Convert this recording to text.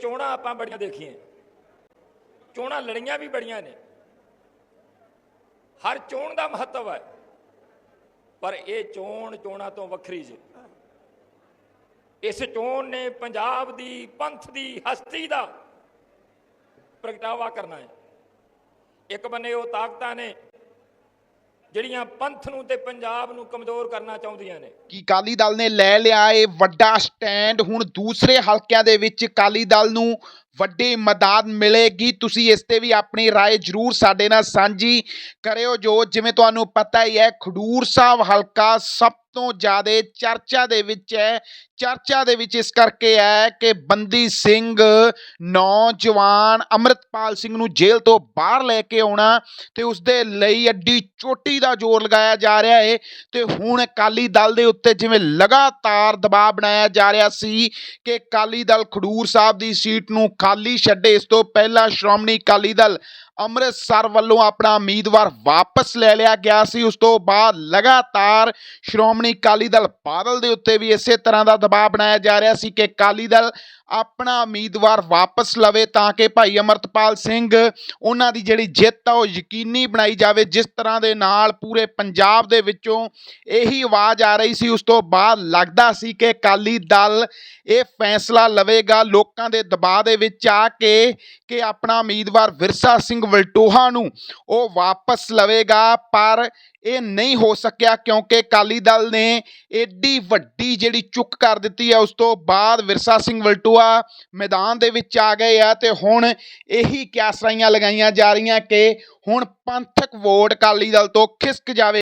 ਚੋਣਾਂ ਆਪਾਂ ਬੜੀਆਂ ਦੇਖੀਆਂ। ਚੋਣਾਂ ਲੜੀਆਂ ਵੀ ਬੜੀਆਂ ਨੇ। ਹਰ ਚੋਣ ਦਾ ਮਹੱਤਵ ਹੈ। ਪਰ ਇਹ ਚੋਣ ਚੋਣਾਂ ਤੋਂ ਵੱਖਰੀ ਜੀ। ਇਸ ਚੋਣ ਨੇ ਪੰਜਾਬ ਦੀ ਪੰਥ ਦੀ ਹਸਤੀ ਦਾ ਪ੍ਰਗਟਾਵਾ ਕਰਨਾ ਹੈ। ਇੱਕ ਬੰਨੇ ਉਹ ਤਾਕਤਾਂ ਨੇ ਜਿਹੜੀਆਂ ਪੰਥ ਨੂੰ ਤੇ ਪੰਜਾਬ ਨੂੰ ਕਮਜ਼ੋਰ ਕਰਨਾ ਚਾਹੁੰਦੀਆਂ ਨੇ। ਕਿ ਅਕਾਲੀ ਦਲ ਨੇ ਲੈ ਲਿਆ ਇਹ ਵੱਡਾ ਸਟੈਂਡ, ਹੁਣ ਦੂਸਰੇ ਹਲਕਿਆਂ ਦੇ ਵਿੱਚ ਅਕਾਲੀ ਦਲ ਨੂੰ ਵੱਡੀ ਮਦਦ ਮਿਲੇਗੀ ਤੁਸੀਂ ਇਸ ਤੇ ਵੀ ਆਪਣੀ رائے ਜਰੂਰ ਸਾਡੇ ਨਾਲ ਸਾਂਝੀ ਕਰਿਓ ਜੋ ਜਿਵੇਂ ਤੁਹਾਨੂੰ ਪਤਾ ਹੀ ਹੈ ਖਡੂਰ ਸਾਹਿਬ ਹਲਕਾ ਸਭ ਤੋਂ ਜ਼ਿਆਦਾ ਚਰਚਾ ਦੇ ਵਿੱਚ ਹੈ ਚਰਚਾ ਦੇ ਵਿੱਚ ਇਸ ਕਰਕੇ ਹੈ ਕਿ ਬੰਦੀ ਸਿੰਘ ਨੌਜਵਾਨ ਅਮਰਿਤਪਾਲ ਸਿੰਘ ਨੂੰ ਜੇਲ੍ਹ ਤੋਂ ਬਾਹਰ ਲੈ ਕੇ ਆਉਣਾ ਤੇ ਉਸ ਦੇ ਲਈ ਅੱਡੀ ਚੋਟੀ ਦਾ ਜ਼ੋਰ ਲਗਾਇਆ ਜਾ ਰਿਹਾ ਹੈ ਤੇ ਹੁਣ ਅਕਾਲੀ ਦਲ ਦੇ ਉੱਤੇ ਜਿਵੇਂ ਲਗਾਤਾਰ ਦਬਾਅ ਬਣਾਇਆ ਜਾ ਰਿਹਾ ਸੀ ਕਿ ਅਕਾਲੀ ਦਲ ਖਡੂਰ ਸਾਹਿਬ ਦੀ ਸੀਟ ਨੂੰ ਖਾਲੀ ਛੱਡੇ। ਇਸ ਤੋਂ ਪਹਿਲਾਂ ਸ਼੍ਰੋਮਣੀ ਅਕਾਲੀ ਦਲ ਅੰਮ੍ਰਿਤਸਰ ਵੱਲੋਂ ਆਪਣਾ ਉਮੀਦਵਾਰ ਵਾਪਸ ਲੈ ਲਿਆ ਗਿਆ ਸੀ। ਉਸ ਤੋਂ ਬਾਅਦ ਲਗਾਤਾਰ ਸ਼੍ਰੋਮਣੀ ਅਕਾਲੀ ਦਲ ਬਾਦਲ ਦੇ ਉੱਤੇ ਵੀ ਇਸੇ ਤਰ੍ਹਾਂ ਦਾ ਦਬਾਅ ਬਣਾਇਆ ਜਾ ਰਿਹਾ ਸੀ ਕਿ ਅਕਾਲੀ ਦਲ ਆਪਣਾ ਉਮੀਦਵਾਰ ਵਾਪਸ ਲਵੇ ਤਾਂ ਕਿ ਭਾਈ ਅਮਰਤਪਾਲ ਸਿੰਘ ਉਹਨਾਂ ਦੀ ਜਿਹੜੀ ਜਿੱਤ ਆ ਉਹ ਯਕੀਨੀ ਬਣਾਈ ਜਾਵੇ। ਜਿਸ ਤਰ੍ਹਾਂ ਦੇ ਨਾਲ ਪੂਰੇ ਪੰਜਾਬ ਦੇ ਵਿੱਚੋਂ ਇਹੀ ਆਵਾਜ਼ ਆ ਰਹੀ ਸੀ। ਉਸ ਤੋਂ ਬਾਅਦ ਲੱਗਦਾ ਸੀ ਕਿ ਅਕਾਲੀ ਦਲ ਇਹ ਫੈਸਲਾ ਲਵੇਗਾ। ਲੋਕਾਂ ਦੇ ਦਬਾਅ ਦੇ ਵਿੱਚ ਆ ਕੇ ਕਿ ਆਪਣਾ ਉਮੀਦਵਾਰ ਵਿਰਸਾ ਸਿੰਘ ਵਲਟੋਹਾ ਨੂੰ, ਉਹ ਵਾਪਸ ਲਵੇਗਾ, ਪਰ ਇਹ ਨਹੀਂ ਹੋ ਸਕਿਆ ਕਿਉਂਕਿ ਅਕਾਲੀ ਦਲ ਨੇ ਏਡੀ ਵੱਡੀ ਜਿਹੜੀ ਚੁੱਕ ਕਰ ਦਿੱਤੀ ਹੈ, ਉਸ ਤੋਂ ਬਾਅਦ ਵਿਰਸਾ ਸਿੰਘ ਵਲਟੋਹਾ ਮੈਦਾਨ ਦੇ ਵਿੱਚ ਆ ਗਏ ਆ ਤੇ ਹੁਣ ਇਹੀ ਕਿਆਸਰਾਈਆਂ ਲਗਾਈਆਂ ਜਾ ਰਹੀਆਂ ਕਿ ਹੁਣ ਪੰਥਕ ਵੋਟ ਅਕਾਲੀ ਦਲ ਤੋਂ ਖਿਸਕ ਜਾਵੇ।